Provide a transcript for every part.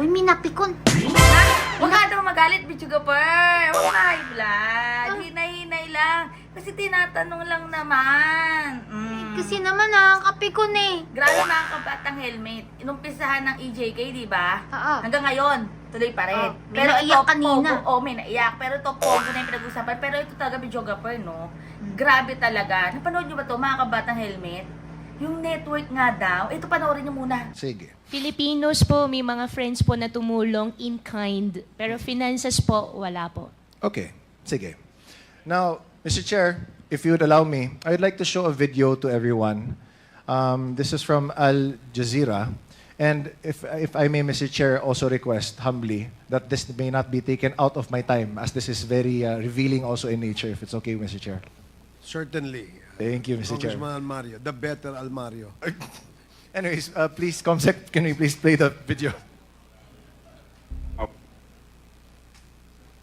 Uy, minapikon. Ha? Huwag ka daw magalit, Bichugapur. Huwag ka high blood. Hinay-hinay lang. Kasi tinatanong lang naman. Mm. Kasi naman nakakapikon eh. Grabe mga kabatang helmet. Inumpisahan ng EJK, di ba? Oo. Hanggang ngayon, tuloy pa rin. Oh, may naiyak kanina. Pogo, oh, may naiyak. Pero ito, pogo na yung pinag-usapan. Pero ito talaga, videographer, no? Hmm. Grabe talaga. Napanood nyo ba to mga kabatang helmet? Yung network nga daw. Ito, panoorin nyo muna. Sige. Filipinos po, may mga friends po na tumulong in kind. Pero finances po, wala po. Okay. Sige. Now, Mr. Chair, if you would allow me, I would like to show a video to everyone. Um, this is from Al Jazeera. And if, if I may, Mr. Chair, also request humbly that this may not be taken out of my time as this is very uh, revealing also in nature, if it's okay, Mr. Chair. Certainly. Thank you, Mr. Chair. Congressman Almario, the better Almario. Anyways, uh, please, Comsec, can we please play the video?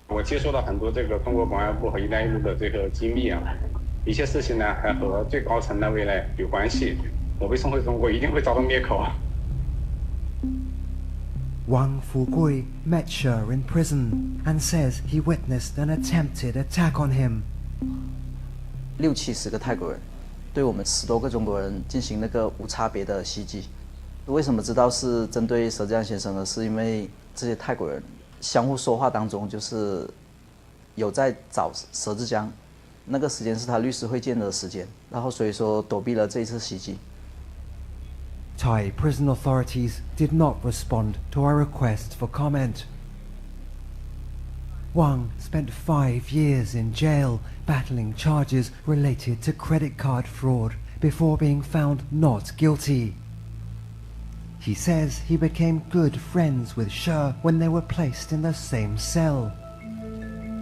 我接收到很多这个中国公安部和“一带一路”的这个机密啊，一些事情呢还和最高层那位呢有关系。我被送回中国，一定会遭到灭口啊！ Wang Fugui met Sher in prison and says he witnessed an attempted attack on him. 六七十个泰国人对我们十多个中国人进行那个无差别的袭击。为什么知道是针对佘志安先生呢？是因为这些泰国人相互说话当中，就是有在找佘志江，那个时间是他律师会见的时间，然后所以说躲避了这一次袭击。Thai prison authorities did not respond to our request for comment. Wang spent five years in jail battling charges related to credit card fraud before being found not guilty. He says he became good friends with Sher when they were placed in the same cell.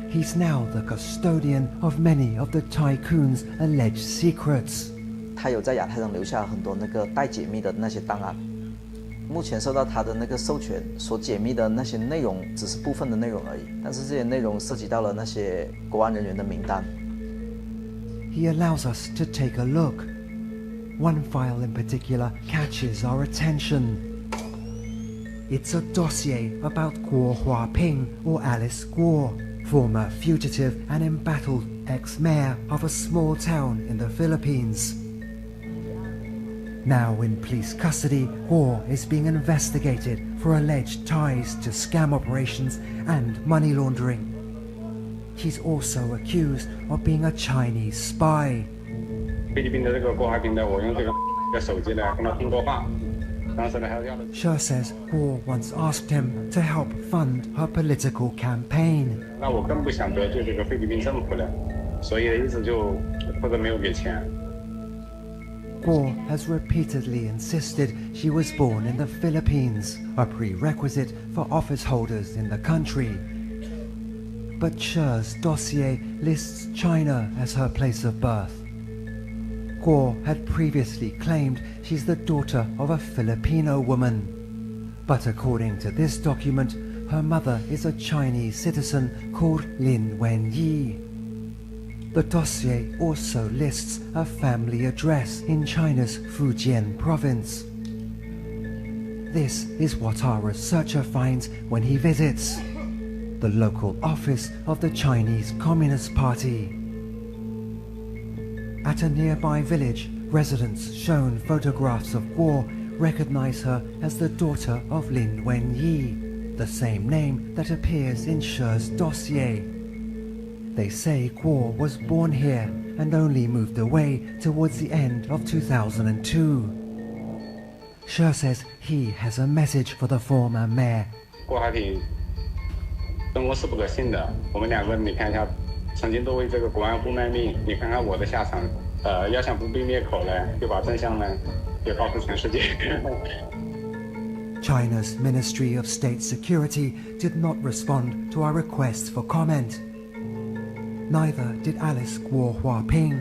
He's now the custodian of many of the tycoon's alleged secrets. 他有在亚太上留下很多那个待解密的那些档案， 目前受到他的那个授权所解密的那些内容只是部分的内容而已，但是这些内容涉及到了那些国安人员的名单。 He allows us to take a look. One file in particular catches our attention. It's a dossier about Guo Huaping or Alice Guo, former fugitive and embattled ex-mayor of a small town in the Philippines. Now in police custody, Guo is being investigated for alleged ties to scam operations and money laundering. He's also accused of being a Chinese spy. 菲律宾的这个郭华平呢，我用这个的手机呢跟他通过话，当时呢还要了。 Sher says Guo once asked him to help fund her political campaign. 那我更不想得罪这个菲律宾政府了，所以一直就或者没有给钱。 Guo has repeatedly insisted she was born in the Philippines, a prerequisite for office holders in the country. But Sher's dossier lists China as her place of birth. Guo had previously claimed she's the daughter of a Filipino woman. But according to this document, her mother is a Chinese citizen called Lin Wenyi. The dossier also lists a family address in China's Fujian province. This is what our researcher finds when he visits the local office of the Chinese Communist Party. At a nearby village, residents shown photographs of Guo recognize her as the daughter of Lin Wenyi, the same name that appears in Sher's dossier. They say Guo was born here and only moved away towards the end of 2002. Sher says he has a message for the former mayor. 郭华平中国是不可信的，我们两个你看一下，曾经都为这个国安部卖命，你看看我的下场。呃，要想不被灭口呢，就把真相呢，就告诉全世界。 China's Ministry of State Security did not respond to our request for comment. Neither did Alice Guo Hua Ping.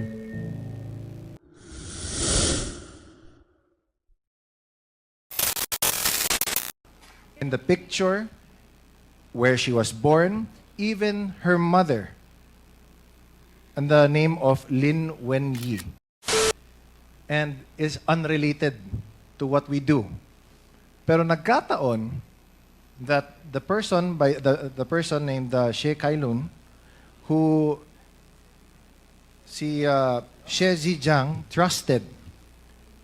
In the picture where she was born, even her mother, and the name of Lin Wenyi, and is unrelated to what we do. Pero nagkataon that the person by the the person named uh, She Kailun, who si uh, She Zijiang trusted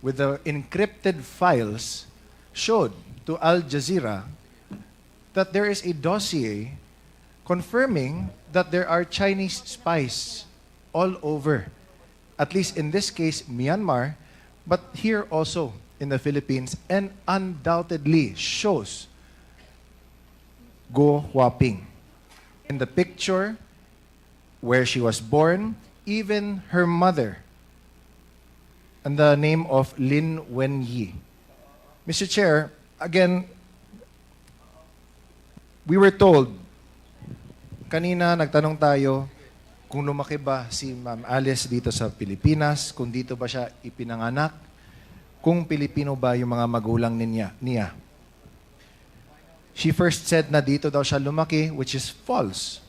with the encrypted files, showed to Al Jazeera that there is a dossier confirming that there are Chinese spies all over, at least in this case, Myanmar, but here also in the Philippines, and undoubtedly shows Go Huaping. In the picture, where she was born, even her mother, and the name of Lin Wenyi. Mr. Chair, again, we were told, kanina nagtanong tayo kung lumaki ba si Ma'am Alice dito sa Pilipinas, kung dito ba siya ipinanganak, kung Pilipino ba yung mga magulang niya. niya. She first said na dito daw siya lumaki, which is false.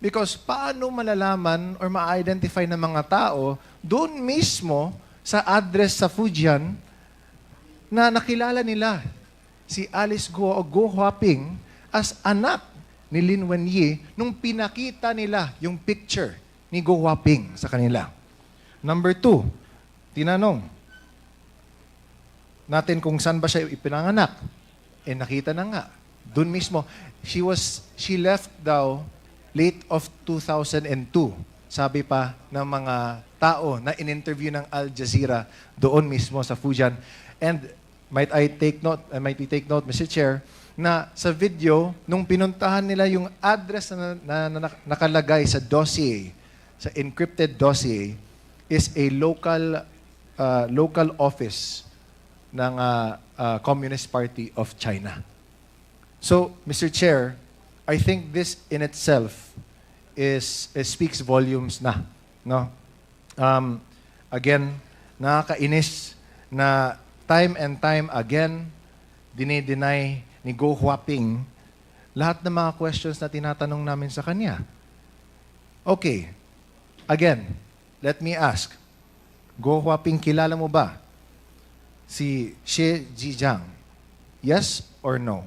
Because paano malalaman or ma-identify ng mga tao doon mismo sa address sa Fujian na nakilala nila si Alice Guo o Guo Huaping as anak ni Lin Wenyi nung pinakita nila yung picture ni Guo Huaping sa kanila. Number two, tinanong natin kung saan ba siya ipinanganak. Eh nakita na nga. Doon mismo, she was, she left daw late of 2002. Sabi pa ng mga tao na in-interview ng Al Jazeera doon mismo sa Fujian. And might I take note, uh, might we take note, Mr. Chair, na sa video, nung pinuntahan nila yung address na, na, na nak- nakalagay sa dossier, sa encrypted dossier, is a local uh, local office ng uh, uh, Communist Party of China. So, Mr. Chair, I think this in itself is, is speaks volumes na, no? Um, again, nakakainis na time and time again dinideny ni Go Huaping lahat ng mga questions na tinatanong namin sa kanya. Okay. Again, let me ask. Go Huaping, kilala mo ba si Xie Jijiang? Yes or no?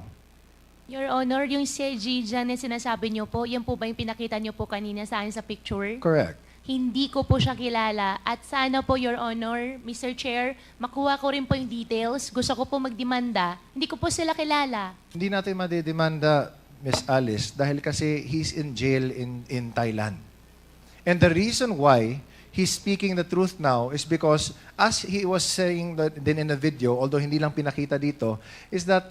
Your Honor, yung si Jijan na sinasabi niyo po, yan po ba yung pinakita niyo po kanina sa akin sa picture? Correct. Hindi ko po siya kilala. At sana po, Your Honor, Mr. Chair, makuha ko rin po yung details. Gusto ko po magdemanda. Hindi ko po sila kilala. Hindi natin madedemanda, Miss Alice, dahil kasi he's in jail in, in Thailand. And the reason why he's speaking the truth now is because, as he was saying that din in the video, although hindi lang pinakita dito, is that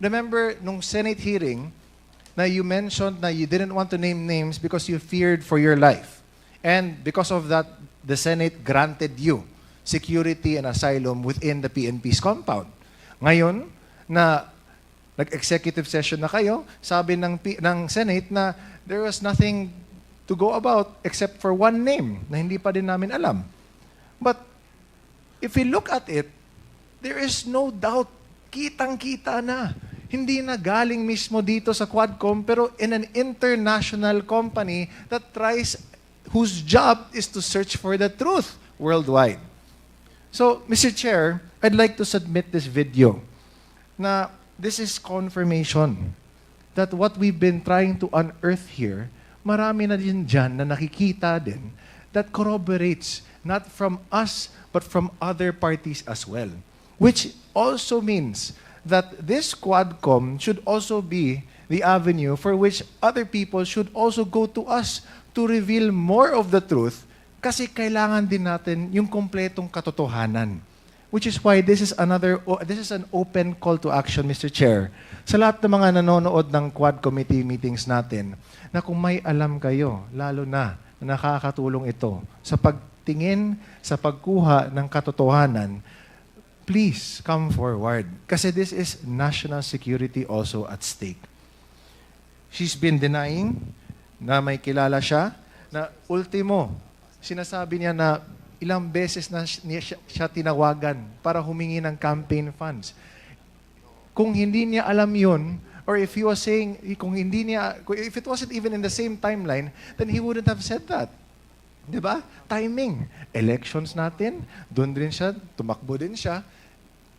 Remember, nung Senate hearing, na you mentioned na you didn't want to name names because you feared for your life. And because of that, the Senate granted you security and asylum within the PNP's compound. Ngayon, na nag-executive session na kayo, sabi ng, P- ng Senate na there was nothing to go about except for one name na hindi pa din namin alam. But if we look at it, there is no doubt, kitang-kita na. Hindi na galing mismo dito sa Quadcom, pero in an international company that tries, whose job is to search for the truth worldwide. So, Mr. Chair, I'd like to submit this video na this is confirmation that what we've been trying to unearth here, marami na din dyan na nakikita din that corroborates not from us but from other parties as well. Which also means that this Quadcom should also be the avenue for which other people should also go to us to reveal more of the truth kasi kailangan din natin yung kompletong katotohanan. Which is why this is another this is an open call to action Mr. Chair. Sa lahat ng mga nanonood ng Quad Committee meetings natin na kung may alam kayo, lalo na na nakakatulong ito sa pagtingin, sa pagkuha ng katotohanan, please come forward kasi this is national security also at stake. she's been denying na may kilala siya, na ultimo, sinasabi niya na ilang beses na siya, siya, tinawagan para humingi ng campaign funds. Kung hindi niya alam yun, or if he was saying, kung hindi niya, if it wasn't even in the same timeline, then he wouldn't have said that. Di ba? Timing. Elections natin, doon din siya, tumakbo din siya,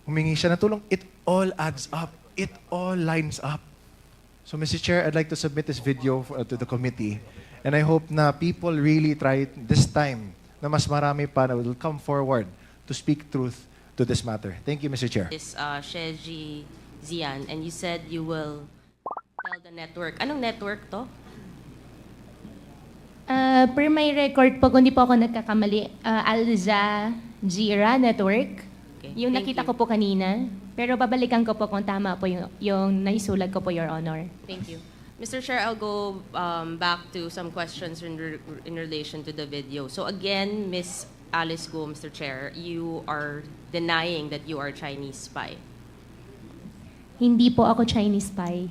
humingi siya ng tulong. It all adds up. It all lines up. So, Mr. Chair, I'd like to submit this video for, to the committee. And I hope na people really try this time na mas marami pa na will come forward to speak truth to this matter. Thank you, Mr. Chair. is uh, Sheji Zian, and you said you will tell the network. Anong network to? Ah, per my record po, kung di po ako nagkakamali, uh, Alza Jira Network. Okay, Yung thank nakita you. ko po kanina. Pero babalikan ko po kung tama po yung, yung naisulat ko po, Your Honor. Thank you. Mr. Chair, I'll go um, back to some questions in, re- in relation to the video. So again, Miss Alice Go, Mr. Chair, you are denying that you are Chinese spy. Hindi po ako Chinese spy.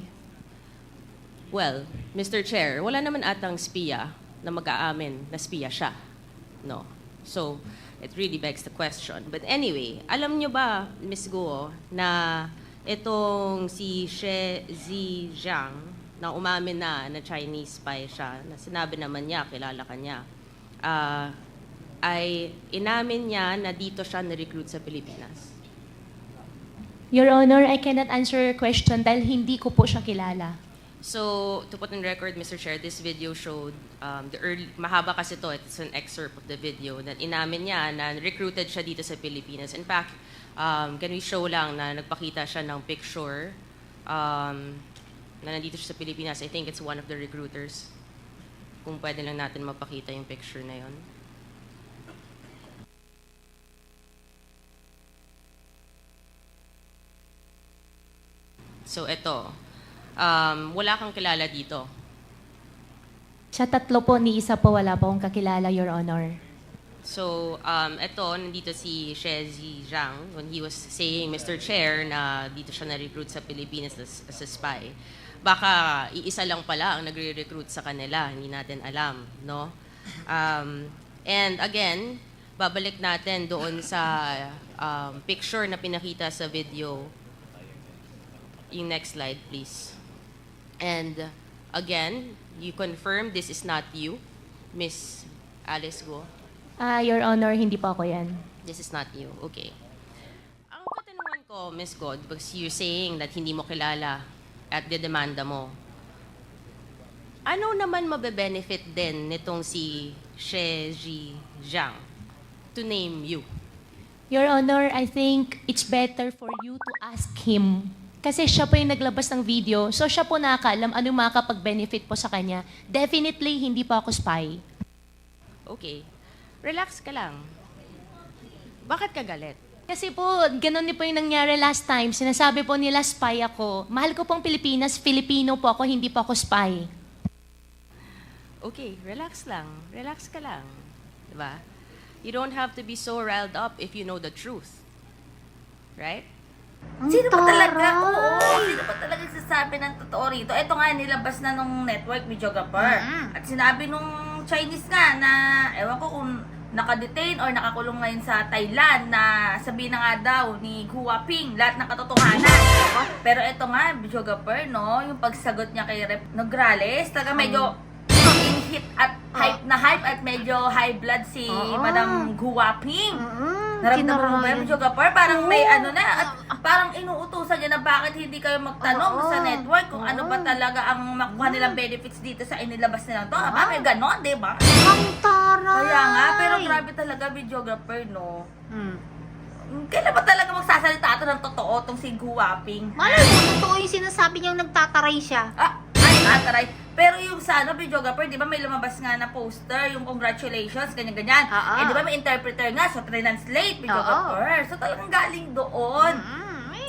Well, Mr. Chair, wala naman atang spiya na mag-aamin na spiya siya. No. So, it really begs the question. But anyway, alam nyo ba, Miss Guo, na itong si She Zi Zhang, na umamin na na Chinese spy siya, na sinabi naman niya, kilala ka niya, ah, ay inamin niya na dito siya na-recruit sa Pilipinas. Your Honor, I cannot answer your question dahil hindi ko po siya kilala. So, to put in record, Mr. Chair, this video showed, um, the early, mahaba kasi to, it's an excerpt of the video, na inamin niya na recruited siya dito sa Pilipinas. In fact, um, can we show lang na nagpakita siya ng picture um, na nandito siya sa Pilipinas. I think it's one of the recruiters. Kung pwede lang natin mapakita yung picture na yon. So, ito. Um, wala kang kilala dito. Sa tatlo po, ni isa po wala po akong kakilala, Your Honor. So, um, ito, nandito si Shezi Zhang when he was saying, Mr. Chair, na dito siya na-recruit sa Pilipinas as, as a spy. Baka iisa lang pala ang nagre-recruit sa kanila, hindi natin alam, no? Um, and again, babalik natin doon sa um, picture na pinakita sa video. Yung next slide, please. And again, you confirm this is not you, Miss Alice Go. Ah, Your Honor, hindi po ako yan. This is not you. Okay. Ang katanungan ko, Miss God, because you're saying that hindi mo kilala at dedemanda mo, ano naman mabe-benefit din nitong si She Ji Zhang to name you? Your Honor, I think it's better for you to ask him. Kasi siya po yung naglabas ng video, so siya po nakakaalam ano yung makakapag-benefit po sa kanya. Definitely, hindi po ako spy. Okay. Relax ka lang. Bakit ka galit? Kasi po, ganun din po yung nangyari last time. Sinasabi po nila spy ako. Mahal ko pong Pilipinas, Filipino po ako, hindi po ako spy. Okay, relax lang. Relax ka lang. Diba? You don't have to be so riled up if you know the truth. Right? Ang Sino ba talaga? Oo, sino ba talaga sasabi ng totoo rito? Ito nga, nilabas na nung network, videographer. Mm. At sinabi nung Chinese nga na, ewan ko kung nakadetain or nakakulong ngayon sa Thailand na sabihin na nga daw ni Guwaping lahat ng katotohanan. Pero ito nga, videographer, no, yung pagsagot niya kay Rep Nograles, talaga medyo hit at hype na hype at medyo high blood si. Madam Guwaping. Mm-mm, Naramdaman mo ba tinaray. yung Jogapar? Parang may ano na, at parang inuutusan niya na bakit hindi kayo magtanong Oo. sa network kung ano ba talaga ang makuha nilang benefits dito sa inilabas nila to. Aba, may ganon, di ba? Ang taray. Kaya nga, pero grabe talaga videographer, no? Hmm. Kailan ba talaga magsasalita ito ng totoo tong si Guwaping? Malay mo, totoo yung sinasabi niyang nagtataray siya. Ah, ay, nataray. Pero yung sa ano, videographer, di ba may lumabas nga na poster, yung congratulations, ganyan-ganyan. Oo. Eh, di ba may interpreter nga, so translate, videographer. So talagang galing doon. Mm, ay,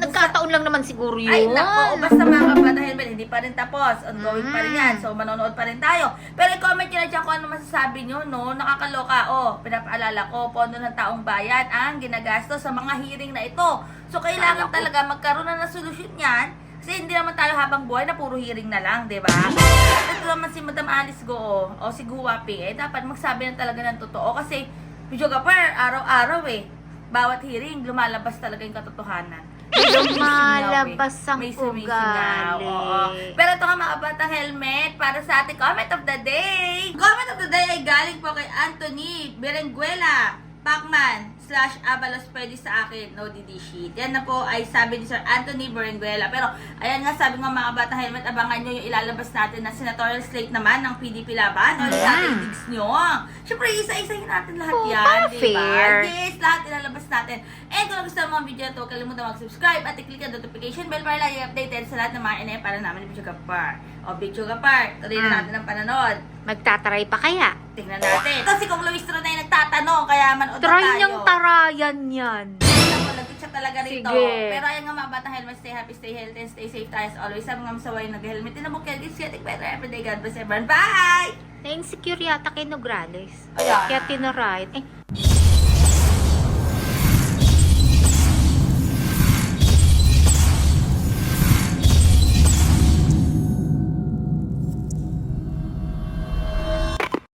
nagkataon lang naman siguro yun. Ay, nako, basta mga kapatid, well, hindi pa rin tapos. Ongoing pa rin yan. So, manonood pa rin tayo. Pero i-comment nyo na dyan kung ano masasabi nyo, no? Nakakaloka. O, pinapaalala ko, pondo ng taong bayan ang ginagastos sa mga hearing na ito. So, kailangan talaga magkaroon na ng solusyon yan Kasi hindi naman tayo habang buhay na puro hearing na lang, di ba? Ito naman si Madam Alice Go o si Guwapi, eh dapat magsabi na talaga ng totoo kasi Video Gapar, araw-araw eh. Bawat hearing, lumalabas talaga yung katotohanan. Lumalabas ang May ugali. oo. Pero ito nga mga batang helmet para sa ating comment of the day. Comment of the day ay galing po kay Anthony Berenguela Pacman slash Avalos pwede sa akin, no DD sheet. Yan na po ay sabi ni Sir Anthony Berenguela. Pero ayan nga sabi nga mga batang helmet, abangan nyo yung ilalabas natin na senatorial slate naman ng PDP laban. O, yeah. digs nyo. Siyempre, isa-isahin natin lahat Oh, yan, para di ba? fair. Yes, lahat ilalabas natin. And kung gusto mo ang video na to, huwag kalimutan mag-subscribe at i-click ang notification bell para lagi updated sa lahat ng mga inay para namin ni Bicho Gapar. O Bicho Gapar, tuloy na Mm. natin ang panonood. Magtataray pa kaya? Tingnan natin. Kasi kung Luis Tronay nagtatanong, kaya manood na Try tayo. niyang tarayan yan. Lagot siya talaga rito. Sige. Pero ayan nga mga batang helmet, stay happy, stay healthy, and stay safe tayo as always. Sabi nga masaway nag-helmet. Tinabok yan, it's getting better every day. God bless everyone. Bye! Na-insecure yata kay Nograles. Ayan. Kaya tinarayan. Eh,